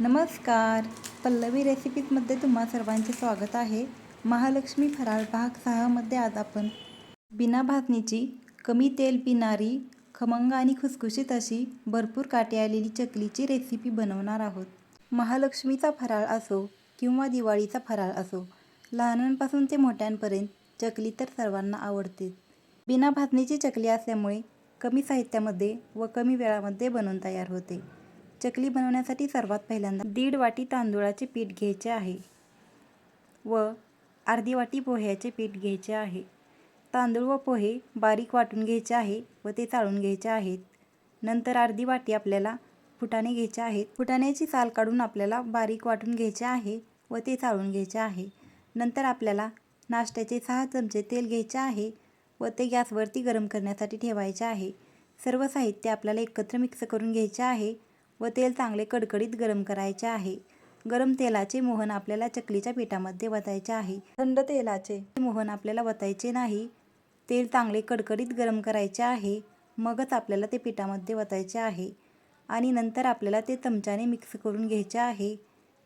नमस्कार. पल्लवी रेसिपीजमध्ये तुम्हा सर्वांचे स्वागत आहे. महालक्ष्मी फराळ भाग सहामध्ये आज आपण बिना भाजणीची कमी तेल पिणारी खमंग आणि खुसखुशीत अशी भरपूर काटे आलेली चकलीची रेसिपी बनवणार आहोत. महालक्ष्मीचा फराळ असो किंवा दिवाळीचा फराळ असो लहानांपासून ते मोठ्यांपर्यंत चकली तर सर्वांना आवडते. बिना भाजणीची चकली असल्यामुळे कमी साहित्यामध्ये व कमी वेळामध्ये बनवून तयार होते. चकली बनवण्यासाठी सर्वात पहिल्यांदा दीड वाटी तांदूळाचे पीठ घ्यायचे आहे व अर्धी वाटी पोह्याचे पीठ घ्यायचे आहे. तांदूळ व पोहे बारीक वाटून घ्यायचे आहे व ते चाळून घ्यायचे आहेत. नंतर अर्धी वाटी आपल्याला फुटाणे घ्यायचे आहेत. फुटाण्याची साल काढून आपल्याला बारीक वाटून घ्यायचे आहे व ते चाळून घ्यायचे आहे. नंतर आपल्याला नाश्त्याचे सहा चमचे तेल घ्यायचे आहे व ते गॅसवरती गरम करण्यासाठी ठेवायचे आहे. सर्व साहित्य आपल्याला एकत्र मिक्स करून घ्यायचे आहे. व तेल चांगले कडकडीत गरम करायचे आहे. गरम तेलाचे मोहन आपल्याला चकलीच्या पिठामध्ये वतायचे आहे. थंड तेलाचे मोहन आपल्याला वतायचे नाही. तेल चांगले कडकडीत गरम करायचे आहे. मगच आपल्याला ते पिठामध्ये वतायचे आहे. आणि नंतर आपल्याला ते चमच्याने मिक्स करून घ्यायचे आहे.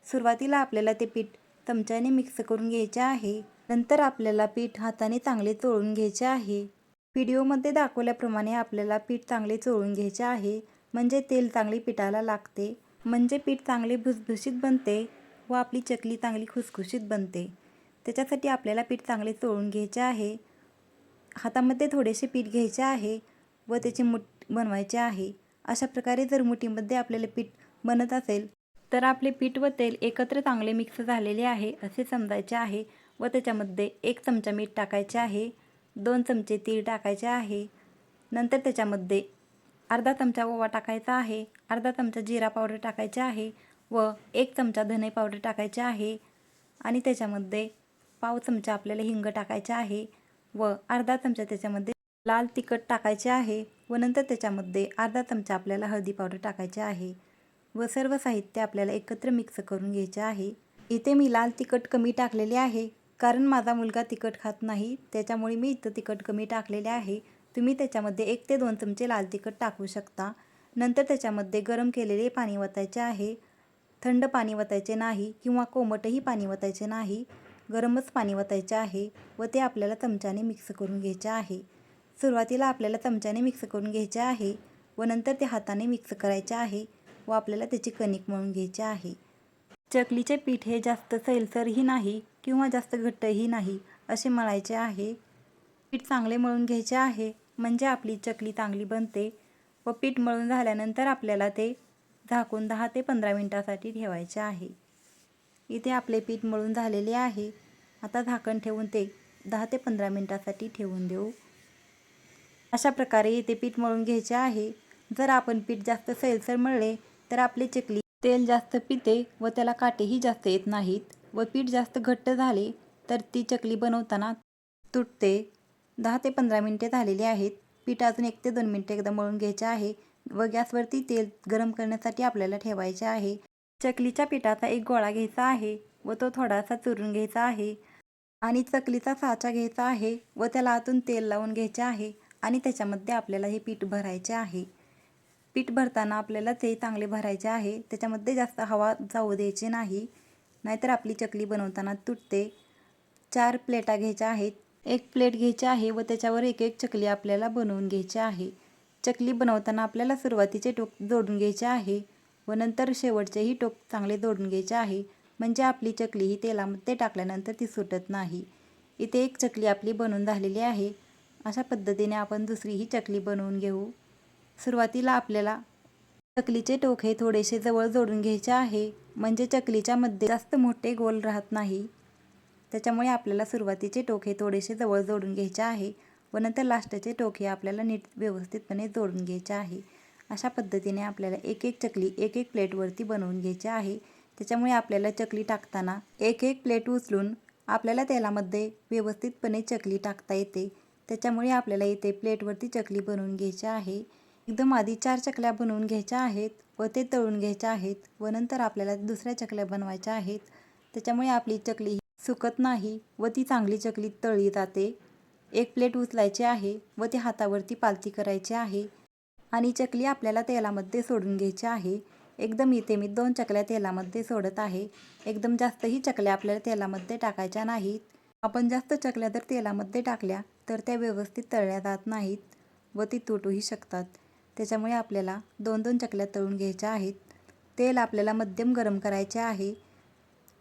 सुरुवातीला आपल्याला ते पीठ चमच्याने मिक्स करून घ्यायचे आहे. नंतर आपल्याला पीठ हाताने चांगले चोळून घ्यायचे आहे. व्हिडिओमध्ये दाखवल्याप्रमाणे आपल्याला पीठ चांगले चोळून घ्यायचे आहे. म्हणजे तेल चांगले पिठाला लागते म्हणजे पीठ चांगले भुसभुशीत बनते व आपली चकली चांगली खुसखुशीत बनते. त्याच्यासाठी आपल्याला पीठ चांगले चोळून घ्यायचे आहे. हातामध्ये थोडेसे पीठ घ्यायचे आहे व त्याची मुठ बनवायचे आहे. अशा प्रकारे जर मुठीमध्ये आपल्याला पीठ बनत असेल तर आपले पीठ व तेल एकत्र चांगले मिक्स झालेले आहे असे समजायचे आहे व त्याच्यामध्ये एक चमचा मीठ टाकायचे आहे दोन चमचे तीळ टाकायचे आहे. नंतर त्याच्यामध्ये अर्धा चमचा ओवा टाकायचा आहे अर्धा चमचा जिरा पावडर टाकायचे आहे व एक चमचा धने पावडर टाकायचे आहे आणि त्याच्यामध्ये पाव चमचा आपल्याला हिंग टाकायचे आहे व अर्धा चमचा त्याच्यामध्ये लाल तिखट टाकायचे आहे व नंतर त्याच्यामध्ये अर्धा चमचा आपल्याला हळदी पावडर टाकायचे आहे व सर्व साहित्य आपल्याला एकत्र मिक्स करून घ्यायचे आहे. इथे मी लाल तिखट कमी टाकलेले आहे कारण माझा मुलगा तिखट खात नाही त्याच्यामुळे मी इथं तिखट कमी टाकलेले आहे. तुम्ही त्याच्यामध्ये एक ते दोन चमचे लाल तिखट टाकू शकता. नंतर त्याच्यामध्ये गरम केलेले पाणी वतायचे आहे. थंड पाणी वतायचे नाही किंवा कोमटही पाणी वतायचे नाही. गरमच पाणी वतायचे आहे व ते आपल्याला चमच्याने मिक्स करून घ्यायचे आहे. सुरुवातीला आपल्याला चमच्याने मिक्स करून घ्यायचे आहे व नंतर ते हाताने मिक्स करायचे आहे व आपल्याला त्याची कणिक मळून घ्यायची आहे. चकलीचे पीठ हे जास्त सैलसरही नाही किंवा जास्त घट्टही नाही असे मळायचे आहे. पीठ चांगले मळून घ्यायचे आहे. म्हणजे आपली चकली चांगली बनते व पीठ मळून झाल्यानंतर आपल्याला ते झाकून दहा ते पंधरा मिनटासाठी ठेवायचे आहे. इथे आपले पीठ मळून झालेले आहे. आता झाकण ठेवून ते दहा ते पंधरा मिनटासाठी ठेवून देऊ. अशा प्रकारे इथे पीठ मळून घ्यायचे आहे. जर आपण पीठ जास्त सैलसर मळले तर आपली चकली तेल जास्त पिते व त्याला काटेही जास्त येत नाहीत. व पीठ जास्त घट्ट झाले तर ती चकली बनवताना तुटते. दहा ते पंधरा मिनटे झालेली आहेत. पीठ अजून एक ते दोन मिनटे एकदा मळून घ्यायचे आहे व गॅसवरती तेल गरम करण्यासाठी आपल्याला ठेवायचे आहे. चकलीच्या पिठाचा एक गोळा घ्यायचा आहे व तो थोडासा चुरून घ्यायचा आहे. आणि चकलीचा साचा घ्यायचा आहे व त्याला आतून तेल लावून घ्यायचे आहे आणि त्याच्यामध्ये आपल्याला हे पीठ भरायचे आहे. पीठ भरताना आपल्याला ते चांगले भरायचे आहे. त्याच्यामध्ये जास्त हवा जाऊ द्यायची नाही. नाहीतर आपली चकली बनवताना तुटते. चार प्लेटा घ्यायच्या आहेत. एक प्लेट घ्यायची आहे व त्याच्यावर एक एक चकली आपल्याला बनवून घ्यायची आहे. चकली बनवताना आपल्याला सुरुवातीचे टोक जोडून घ्यायचे आहे व नंतर शेवटचेही टोक चांगले जोडून घ्यायचे आहे. म्हणजे आपली चकली ही तेलामध्ये टाकल्यानंतर ती सुटत नाही. इथे एक चकली आपली बनवून झालेली आहे. अशा पद्धतीने आपण दुसरीही चकली बनवून घेऊ. सुरुवातीला आपल्याला चकलीचे टोक हे थोडेसे जवळ जोडून घ्यायचे आहे. म्हणजे चकलीच्या मध्ये जास्त मोठे गोल राहत नाही. त्याच्यामुळे आपल्याला सुरुवातीचे टोक हे थोडेसे जवळ जोडून घ्यायचे आहे व नंतर लास्टचे टोक हे आपल्याला नीट व्यवस्थितपणे जोडून घ्यायचे आहे. अशा पद्धतीने आपल्याला एक एक चकली एक एक प्लेटवरती बनवून घ्यायची आहे. त्याच्यामुळे आपल्याला चकली टाकताना एक एक प्लेट उचलून आपल्याला तेलामध्ये व्यवस्थितपणे चकली टाकता येते. त्याच्यामुळे आपल्याला इथे प्लेटवरती चकली बनवून घ्यायची आहे. एकदम आधी चार चकल्या बनवून घ्यायच्या आहेत व ते तळून घ्यायच्या आहेत व नंतर आपल्याला दुसऱ्या चकल्या बनवायच्या आहेत. त्याच्यामुळे आपली चकली सुकत नाही व ती चांगली चकली तळली जाते. एक प्लेट उचलायची आहे व ते हातावरती पालती करायची आहे आणि चकली आपल्याला तेलामध्ये सोडून घ्यायची आहे. एकदम इथे मी दोन चकल्या तेलामध्ये सोडत आहे. एकदम जास्तही चकल्या आपल्याला तेलामध्ये टाकायच्या नाहीत. आपण जास्त चकल्या जर तेलामध्ये टाकल्या तर त्या व्यवस्थित तळल्या जात नाहीत व ती तुटूही शकतात. त्याच्यामुळे आपल्याला दोन दोन चकल्या तळून घ्यायच्या आहेत. तेल आपल्याला मध्यम गरम करायचे आहे.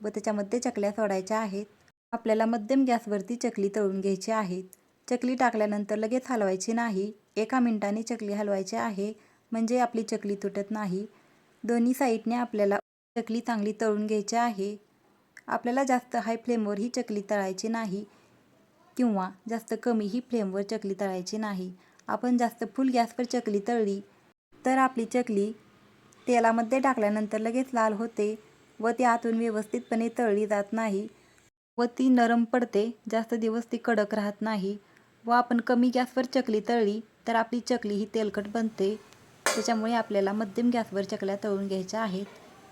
व त्याच्यामध्ये चकल्या सोडायच्या आहेत. आपल्याला मध्यम गॅसवरती चकली तळून घ्यायची आहेत चकली टाकल्यानंतर लगेच हलवायची नाही. एका मिनिटाने चकली हलवायची आहे. म्हणजे आपली चकली तुटत नाही. दोन्ही साईडने आपल्याला चकली चांगली तळून घ्यायची आहे. आपल्याला जास्त हाय फ्लेमवर ही चकली तळायची नाही. किंवा जास्त कमी ही फ्लेमवर चकली तळायची नाही. आपण जास्त फुल गॅसवर चकली तळली तर आपली चकली तेलामध्ये टाकल्यानंतर लगेच लाल होते. व ती आतून व्यवस्थितपणे तळली जात नाही व ती नरम पडते जास्त दिवस ती कडक राहत नाही व आपण कमी गॅसवर चकली तळली तर आपली चकली ही तेलकट बनते. त्याच्यामुळे आपल्याला मध्यम गॅसवर चकल्या तळून घ्यायच्या आहेत.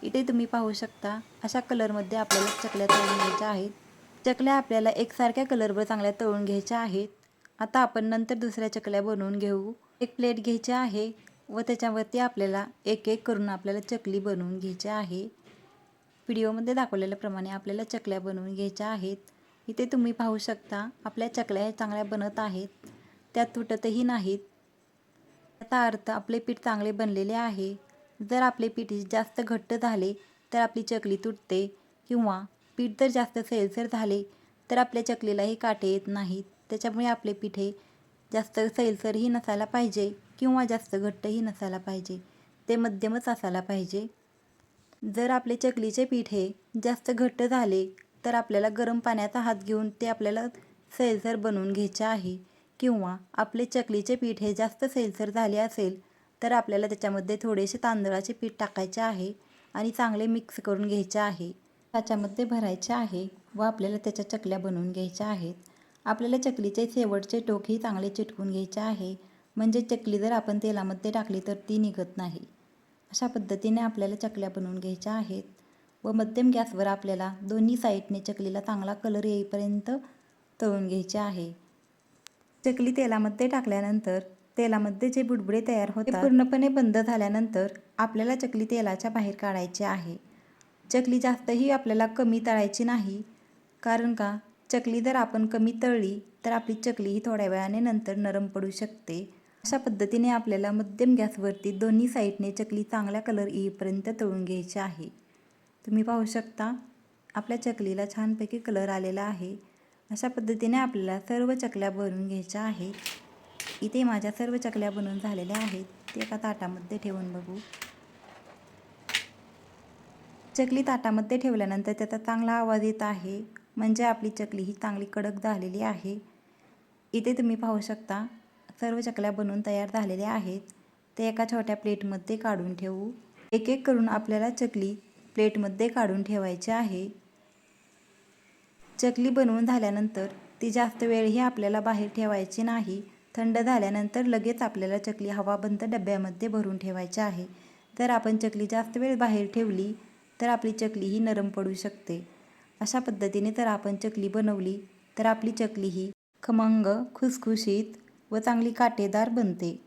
इथे तुम्ही पाहू शकता अशा कलरमध्ये आपल्याला चकल्या तळून घ्यायच्या आहेत. चकल्या आपल्याला एकसारख्या कलरवर चांगल्या तळून घ्यायच्या आहेत. आता आपण नंतर दुसऱ्या चकल्या बनवून घेऊ. एक प्लेट घ्यायची आहे व त्याच्यावरती आपल्याला एक एक करून आपल्याला चकली बनवून घ्यायची आहे. व्हिडिओमध्ये दाखवलेल्याप्रमाणे आपल्याला चकल्या बनवून घ्यायच्या आहेत. इथे तुम्ही पाहू शकता आपल्या चकल्या चांगल्या बनत आहेत. त्या तुटतही नाहीत. याचा अर्थ आपले पीठ चांगले बनलेले आहे. जर आपले पीठ जास्त घट्ट झाले तर आपली चकली तुटते. किंवा पीठ जर जास्त सैलसर झाले तर आपल्या चकलीलाही काटे येत नाहीत. त्याच्यामुळे आपले पीठ हे जास्त सैलसरही नसायला पाहिजे किंवा जास्त घट्टही नसायला पाहिजे. ते मध्यमच असायला पाहिजे. जर आपले चकलीचे पीठ हे जास्त घट्ट झाले तर आपल्याला गरम पाण्याचा हात घेऊन ते आपल्याला सैलसर बनवून घ्यायचे आहे. किंवा आपले चकलीचे पीठ हे जास्त सैलसर झाले असेल तर आपल्याला त्याच्यामध्ये थोडेसे तांदळाचे पीठ टाकायचे आहे आणि चांगले मिक्स करून घ्यायचे आहे. त्याच्यामध्ये भरायचे आहे व आपल्याला त्याच्या चकल्या बनवून घ्यायच्या आहेत. आपल्याला चकलीचे शेवटचे टोकही चांगले चिटकून घ्यायचे आहे. म्हणजे चकली जर आपण तेलामध्ये टाकली तर ती निघत नाही. अशा पद्धतीने आपल्याला चकल्या बनवून घ्यायच्या आहेत. व मध्यम गॅसवर आपल्याला दोन्ही साईडने चकलीला चांगला कलर येईपर्यंत तळून घ्यायचे आहे. चकली तेलामध्ये टाकल्यानंतर तेलामध्ये जे बुडबुडे तयार होतात पूर्णपणे बंद झाल्यानंतर आपल्याला चकली तेलाच्या बाहेर काढायची आहे. चकली जास्तही आपल्याला कमी तळायची नाही कारण का? चकली जर आपण कमी तळली तर आपली चकली ही थोड्या वेळाने नंतर नरम पडू शकते. अशा पद्धतीने आपल्याला मध्यम गॅसवरती दोन्ही साईडने चकली चांगल्या कलर येईपर्यंत तळून घ्यायची आहे. तुम्ही पाहू शकता आपल्या चकलीला छानपैकी कलर आलेला आहे. अशा पद्धतीने आपल्याला सर्व चकल्या भरून घ्यायच्या आहेत. इथे माझ्या सर्व चकल्या बनवून झालेल्या आहेत. ते एका ताटामध्ये ठेवून बघू. चकली ताटामध्ये ठेवल्यानंतर त्याचा चांगला आवाज येत आहे. म्हणजे आपली चकली ही चांगली कडक झालेली आहे. इथे तुम्ही पाहू शकता सर्व चकल्या बनवून तयार झालेल्या आहेत. ते एका छोट्या प्लेटमध्ये काढून ठेवू. एक एक करून आपल्याला चकली प्लेटमध्ये काढून ठेवायची आहे. चकली बनवून झाल्यानंतर ती जास्त वेळही आपल्याला बाहेर ठेवायची नाही. थंड झाल्यानंतर लगेच आपल्याला चकली हवाबंद डब्यामध्ये भरून ठेवायची आहे. जर आपण चकली जास्त वेळ बाहेर ठेवली तर आपली चकली ही नरम पडू शकते. अशा पद्धतीने जर आपण चकली बनवली तर आपली चकली ही खमंग खुसखुशीत व चांगली काटेदार बनते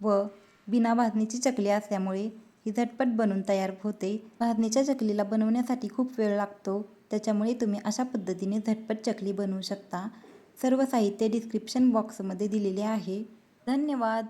व बिना भाजणीची चकली असल्यामुळे ही झटपट बनून तयार होते. भाजणीच्या चकलीला बनवण्यासाठी खूप वेळ लागतो. त्याच्यामुळे तुम्ही अशा पद्धतीने झटपट चकली बनवू शकता. सर्व साहित्य डिस्क्रिप्शन बॉक्समध्ये दिलेले आहे. धन्यवाद.